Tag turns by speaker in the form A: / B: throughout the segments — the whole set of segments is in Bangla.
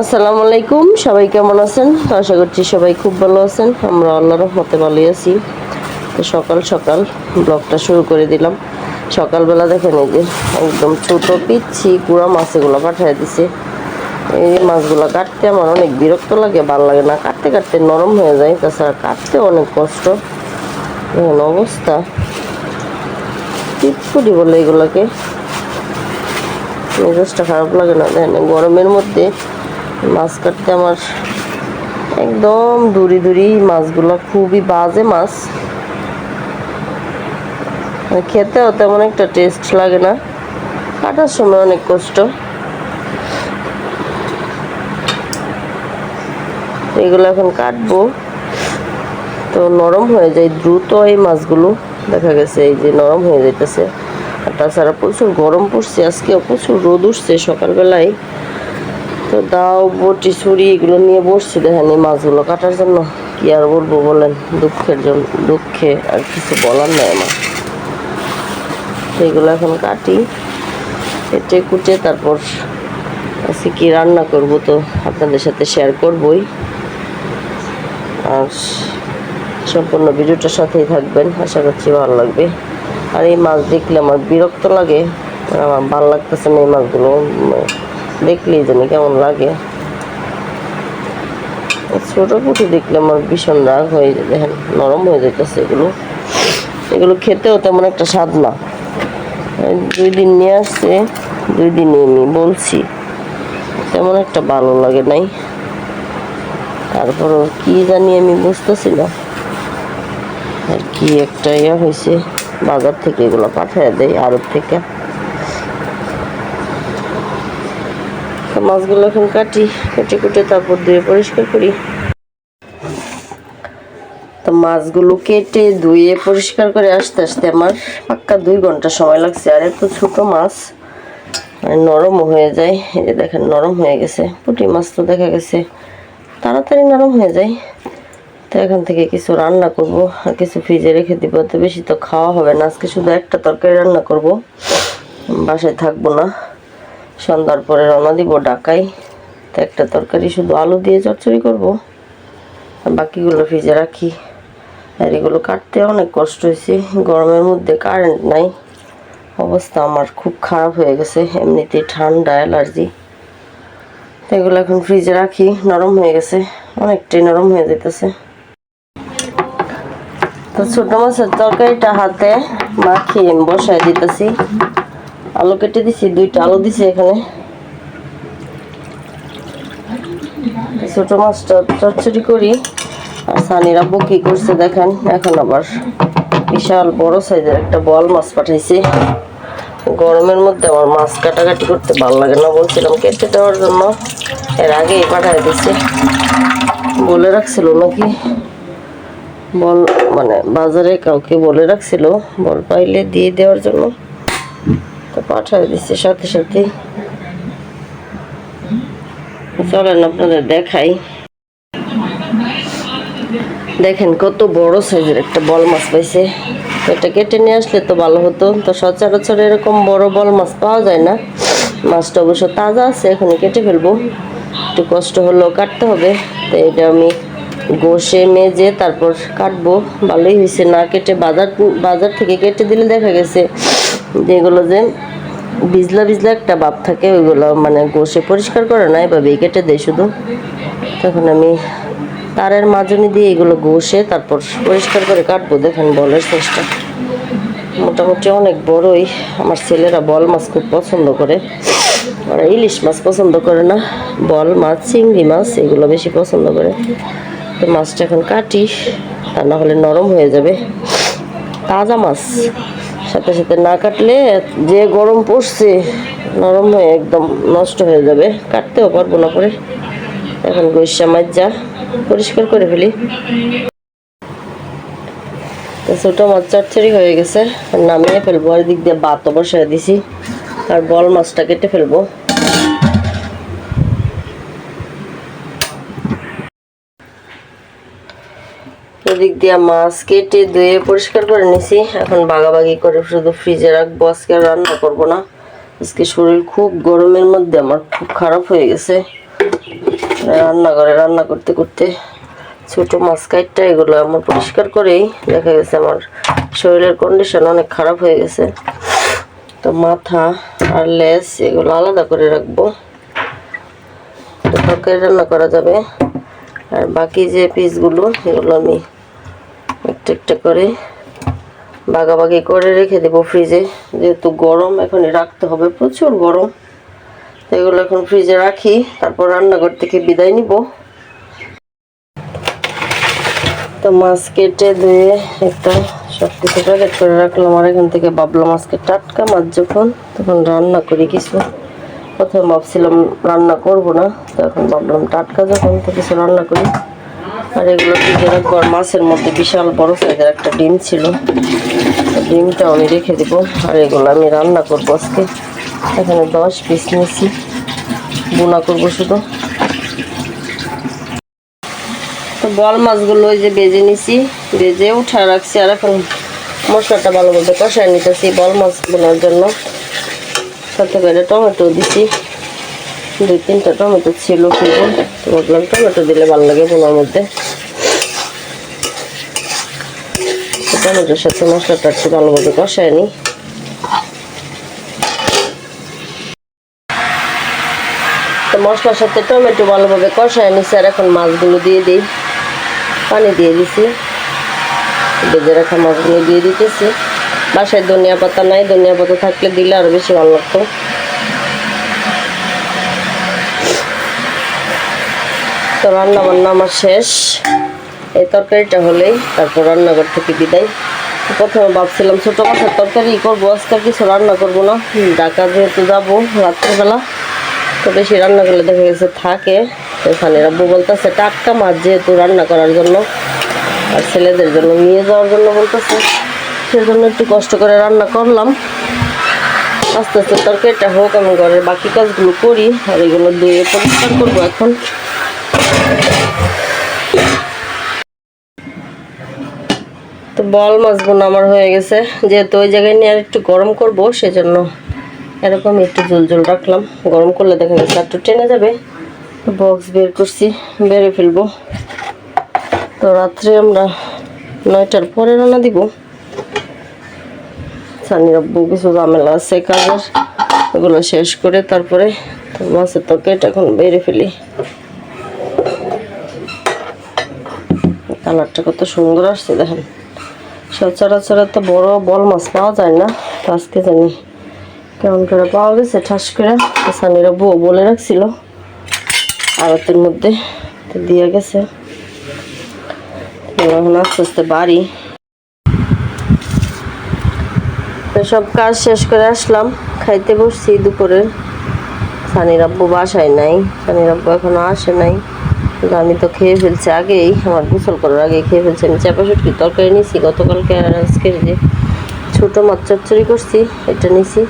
A: আসসালামু আলাইকুম, সবাই কেমন আছেন? আশা করছি সবাই খুব ভালো আছেন। আমরা আল্লাহ রহমতে ভালোই আছি। তো সকাল সকাল ব্লগটা শুরু করে দিলাম। সকালবেলা দেখেন এই যে একদম ছোট পিচ্ছি পুরা মাছ এগুলো পাঠিয়ে দিছে। এই মাছগুলো কাটতে আমার অনেক বিরক্ত লাগে, ভালো লাগে না। কাটতে কাটতে নরম হয়ে যায়, তাছাড়া কাটতে অনেক কষ্ট। দেখেন অবস্থা। টিটকুটি বলে এগুলোকে। মেজাজটা খারাপ লাগে না, দেখেন গরমের মধ্যে মাছ কাটতে আমার একদম দূরি দূরি মাছগুলো খুবই বাজে মাছ। খেতেও তেমন একটা টেস্ট লাগে না। কাটার সময় অনেক কষ্ট। এগুলো এখন কাটবো। তো নরম হয়ে যায়, দ্রুত এই মাছগুলো। দেখা গেছে এই যে নরম হয়ে যাইতেছে। আর তাছাড়া প্রচুর গরম পড়ছে আজকে প্রচুর রোদ উঠছে সকালবেলায়। তো দাও, বটি, ছুরি এগুলো নিয়ে বসছি, দেখেন এই মাছগুলো কাটার জন্য। কি আর বলব বলেন, দুঃখের জন্য, দুঃখে আর কিছু বলার নাই আমার। সেগুলো এখন কাটি, কেটে কুটে তারপর আজকে কি রান্না করব তো আপনাদের সাথে শেয়ার করবই। আর সম্পূর্ণ ভিডিওটার সাথেই থাকবেন, আশা করছি ভালো লাগবে। আর এই মাছ দেখলে আমার বিরক্ত লাগে আমার ভালো লাগতেছে না এই মাছগুলো দেখলেই জানি কেমন লাগে। ছোট পুঁটি দেখলে আমার ভীষণ রাগ হয়ে দেখেন, নরম হয়ে যেতেছে এগুলো। এগুলো খেতেও তেমন একটা স্বাদ না। দুই দিন নিয়ে আসছে, দুই দিনে আমি বলছি, তেমন একটা ভালো লাগে নাই। তারপরও কি জানি আমি বুঝতেছি না। আর কি একটা ইয়ে হয়েছে, বাজার থেকে এগুলো পাঠিয়ে দেয় আরব থেকে। মাছগুলো এখন কাটি, কেটে কুটে তারপর ধুয়ে পরিষ্কার করি। তো মাছগুলো কেটে ধুয়ে পরিষ্কার করে আসতে আসতে আমার পাক্কা দুই ঘণ্টা সময় লাগছে। আর এত ছোট মাছ মানে নরম হয়ে যায়। এই যে দেখেন, নরম হয়ে গেছে। পুঁটি মাছ তো দেখা গেছে। তাড়াতাড়ি নরম হয়ে যায়। তো এখান থেকে কিছু রান্না করব, আর কিছু ফ্রিজে রেখে দিব। তো বেশি তো খাওয়া হবে না। আজকে শুধু একটা তরকারি রান্না করব। বাসায় থাকব না। সন্ধ্যার পরে রওনা দিব ঢাকায়। তো একটা তরকারি শুধু আলু দিয়ে চচ্চড়ি করব। বাকিগুলো ফ্রিজে রাখি। আর এগুলো কাটতে অনেক কষ্ট হয়েছে। গরমের মধ্যে কারেন্ট নাই। অবস্থা আমার খুব খারাপ হয়ে গেছে। এমনিতে ঠান্ডা অ্যালার্জি তো এগুলো এখন ফ্রিজে রাখি। নরম হয়ে গেছে। অনেকটাই নরম হয়ে যেতেছে। তো ছোট মাছের তরকারিটা হাতে মাখিয়ে বসায় দিতেছি। আলু কেটে দিছি, দুইটা আলু দিছি এখানে। ছোট মাছটা চচ্চড়ি করি। আর সানিরা কি করছে, দেখেন, এখন আবার বিশাল বড় সাইজের একটা বল মাছ পাঠাইছি। গরমের মধ্যে আমার মাছ কাটাকাটি করতে ভালো লাগে না বলছিলাম কেটে দেওয়ার জন্য। এর আগেই পাঠাই দিছে। বলে রাখছিল নাকি? বল মানে বাজারে কাউকে বলে রাখছিল, বল পাইলে দিয়ে দেওয়ার জন্য। তো পাঠাই দিচ্ছে সাথে সাথে। চলেন আপনাদের দেখাই। দেখেন কত বড় সাইজের একটা বল মাছ পাইছে। এটা কেটে নিয়ে আসলে তো ভালো হতো। তো সচরাচর এরকম বড় বল মাছ পাওয়া যায় না। মাছটা অবশ্য তাজা আছে এখানে কেটে ফেলব। একটু কষ্ট হলেও কাটতে হবে। তো এটা আমি ঘষে, মেজে তারপর কাটবো। ভালোই হয়েছে। না কেটে বাজার বাজার থেকে কেটে দিলে দেখা গেছে যেগুলো যে বিজলা বিজলা একটা ভাব থাকে, ওইগুলো মানে ঘষে পরিষ্কার করে না এভাবেই কেটে দেয় শুধু। তখন আমি তারের মাজনি দিয়ে এগুলো ঘষে তারপর পরিষ্কার করে কাটবো। দেখেন বলের চেষ্টা মোটামুটি অনেক বড়ই। আমার ছেলেরা বল মাছ খুব পছন্দ করে। ওরা ইলিশ মাছ পছন্দ করে না। বল মাছ, চিংড়ি মাছ এগুলো বেশি পছন্দ করে। তো মাছটা এখন কাটি, তা না হলে নরম হয়ে যাবে। তাজা মাছ। সাথে সাথে না কাটলে যে গরম পড়ছে, নরম হয়ে একদম নষ্ট হয়ে যাবে। কাটতেও পারব না পরে। এখন গৈসা যা পরিষ্কার করে ফেলি। ছোটো মাছ চচ্চড়ি হয়ে গেছে। নামিয়ে ফেলব। আর দিক দিয়ে বাতও বসায় দিছি। আর বল মাছটা কেটে ফেলব। এদিক দিয়ে মাছ কেটে ধুয়ে পরিষ্কার করে নিছি। এখন বাগাবাগি করে শুধু ফ্রিজে রাখব। আজকে রান্না করব না। আজকে শরীর খুব গরমের মধ্যে, আমার খুব খারাপ হয়ে গেছে। রান্নাঘরে রান্না করতে করতে ছোট মাছ কাইটটা এগুলো আমার পরিষ্কার করেই দেখা গেছে আমার শরীরের কন্ডিশন অনেক খারাপ হয়ে গেছে। তো মাথা আর লেস এগুলো আলাদা করে রাখব। তরকারি রান্না করা যাবে। আর বাকি যে পিসগুলো সেগুলো আমি একটা একটা করে বাগাবাগি করে রেখে দেবো ফ্রিজে। যেহেতু গরম, এখনই রাখতে হবে, প্রচুর গরম। এগুলো এখন ফ্রিজে রাখি, তারপর রান্নাঘর থেকে বিদায় নিব। তো মাছ কেটে ধুয়ে একটা সব কিছু প্যাকেট করে রাখলাম, আর এখান থেকে ভাবলাম আজকে টাটকা মাছ যখন, তখন রান্না করি কিছু। প্রথমে ভাবছিলাম রান্না করব না, তো এখন ভাবলাম টাটকা যখন তো কিছু রান্না করি। আর এগুলো রাখব আর মাছের মধ্যে বিশাল বড় সাইজের একটা ডিম ছিল। ডিমটা আমি রেখে দেবো, আর এগুলো আমি রান্না করব আজকে। এখানে দশ পিস নিয়েছি বোনা করব শুধু। তো বল মাছগুলো ওই যে বেজে নিছি, বেজে উঠা রাখছি, আর এখন মশলাটা ভালো মতো কষায় নিতেছি বল মাছ বোনার জন্য। সাথে করে টমেটো দিছি। দুই, তিনটা টমেটো ছিল কিন্তু ভাবলাম টমেটো দিলে ভালো লাগে বোনার মধ্যে। টমেটোর সাথে মশলাটা একটু ভালোভাবে কষায় তো মশলার সাথে টমেটো ভালোভাবে কষায় নিছি আর এখন মাছগুলো দিয়ে দিই। পানি দিয়ে দিছি। বেজে রাখা মাছগুলো দিয়ে দিতেছি। বাসায় ধনিয়া পাতা নাই ধনিয়া পাতা থাকলে দিলে আরও বেশি ভালো লাগতো। তো রান্না বান্না আমার শেষ। এই তরকারিটা হলেই তারপর রান্নাঘর থেকে বিদায়। প্রথমে ভাবছিলাম ছোটো মাছের তরকারি করব আজকে কিছু রান্না করব না। ঢাকা যেহেতু যাব রাত্রেবেলা তো বেশি রান্না করলে দেখা গেছে থাকে। তো এখানে আব্বু বলতেছে টাটকা মাছ যেহেতু রান্না করার জন্য আর ছেলেদের জন্য নিয়ে যাওয়ার জন্য বলতেছে। সেজন্য একটু কষ্ট করে রান্না করলাম। আস্তে আস্তে তরকারিটা হোক, আমি ঘরের বাকি কাজগুলো করি, আর এগুলো ধুয়ে পরিষ্কার করব এখন। তো বল মাছ বোনা আমার হয়ে গেছে। যেহেতু ওই জায়গায় নিয়ে আর একটু গরম করব, সেজন্য এরকম একটু জল জল রাখলাম। গরম করলে দেখা গেছে একটু টেনে যাবে। বক্স বের করছি, বেড়ে ফেলব। তো রাত্রে আমরা নয়টার পরে রান্না দিব। সানির আব্বু কিছু ঝামেলা আছে কাজের। ওগুলো শেষ করে তারপরে মাছের তরকারিটা এখন বেড়ে ফেলি। কালারটা কত সুন্দর আসছে, দেখেন। সচরাচর তো বড় বল মাছ পাওয়া যায় না, তো আজকে জানি কেমন করে পাওয়া গেছে, ঠাস করে। সানিরা বউ বলে রাখছিল। আড়তের মধ্যে দিয়ে গেছে। এখন আস্তে আস্তে বাড়ি তো সব কাজ শেষ করে আসলাম। খাইতে বসছি দুপুরে। সানির আব্বু বাসায় নাই। সানির আব্বু এখনও আসে নাই। কিন্তু আমি তো খেয়ে ফেলছি আগেই। আমার গোসল করার আগে খেয়ে ফেলছি। আমি চাপা সুটকি তরকারি নিছি। গতকালকে আর আজকে যে ছোটো মাছ চচ্চড়ি করছি, এটা নিছি।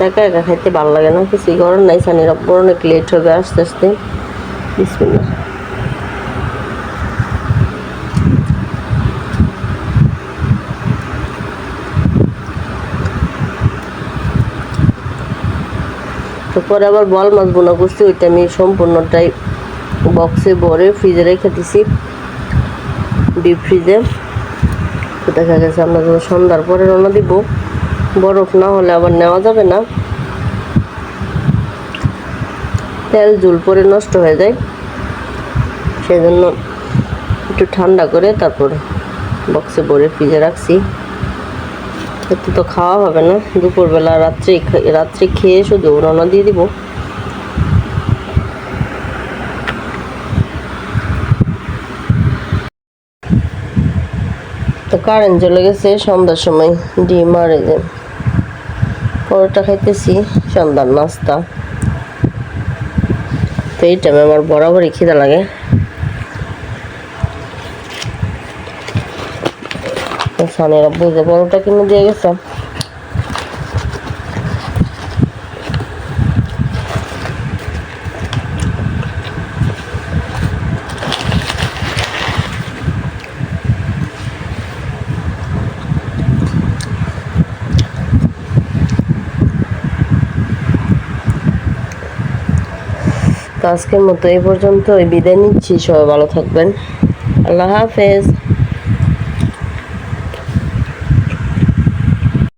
A: একা একা খাইতে ভালো লাগে না, কিছুই করার নাই। সানির আব্বুর অনেক লেট হবে, আস্তে আস্তে। বিসমিল্লাহ। তো পরে আবার বল মাছ বোনা করছি, ওইটা আমি সম্পূর্ণটাই বক্সে ভরে ফ্রিজে রেখে দিছি। ডিপ ফ্রিজে তো দেখা গেছে আমরা যখন সন্ধ্যার পরে রওনা দিব। বরফ না হলে আবার নেওয়া যাবে না। তেল জুল পরে নষ্ট হয়ে যায়। সেজন্য একটু ঠান্ডা করে তারপর বক্সে ভরে ফ্রিজে রাখছি। একটু তো খাওয়া হবে না। দুপুরবেলা, রাত্রে রাত্রে খেয়ে শুধু রওনা দিয়ে দিব। তো কারেন্ট চলে গেছে সন্ধ্যার সময়, ডিম আর এই যে পরোটা খাইতেছি, সন্ধ্যার নাস্তা। তো এই টাইমে আমার বরাবরই খিদা লাগে। সানের আব্বুকে বড়টা কিনে দিয়ে গেছে। আজকের মতো এই পর্যন্ত বিদায় নিচ্ছি, সবাই ভালো থাকবেন। আল্লাহ হাফেজ।